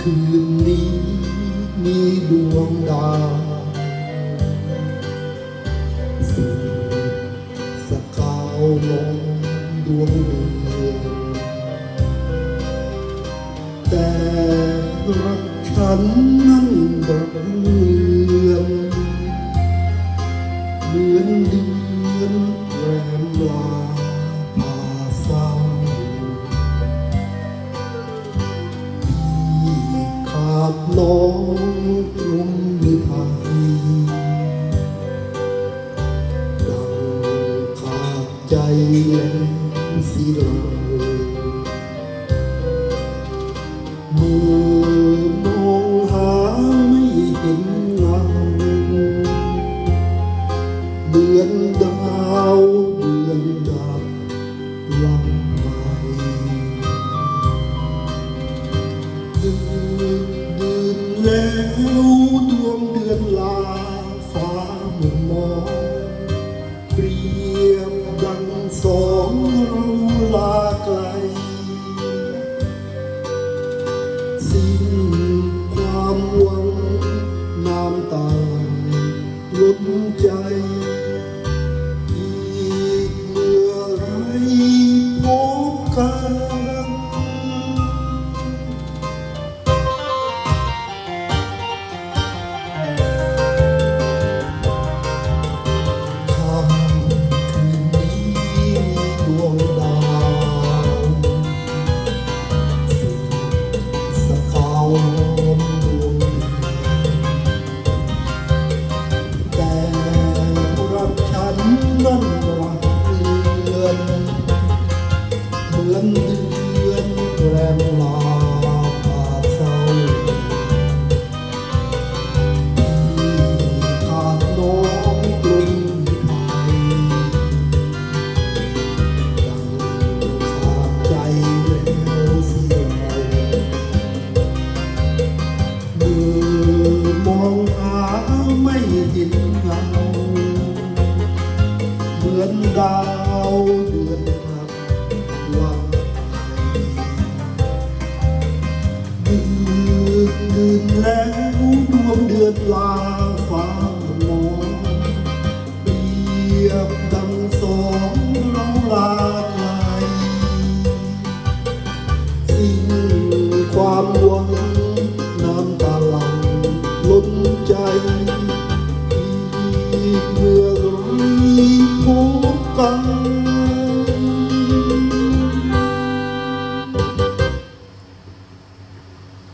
คืนนี้ มีดวงดาวสู่สกาวลงดวงเดือนแต่รักฉันนั้นรักเรือนเหมือนเดือนแรมลา ใจแล้วสิเราเมื่อมองหาไม่เห็นเงาเดือนดาวเดือนดับลังไป ดืนดืนแล้วดวงเดือนลาฟ้า xin tham quân nam tàn lúc cháy mưa rơi phố cao ดาวเดือนหักวันดึกดื่นแล้วดวงเดือนลาฟ้ามองเปรียบดังสองเราลาไกลสิ้นความหวังน้ำตาหลังล้นใจ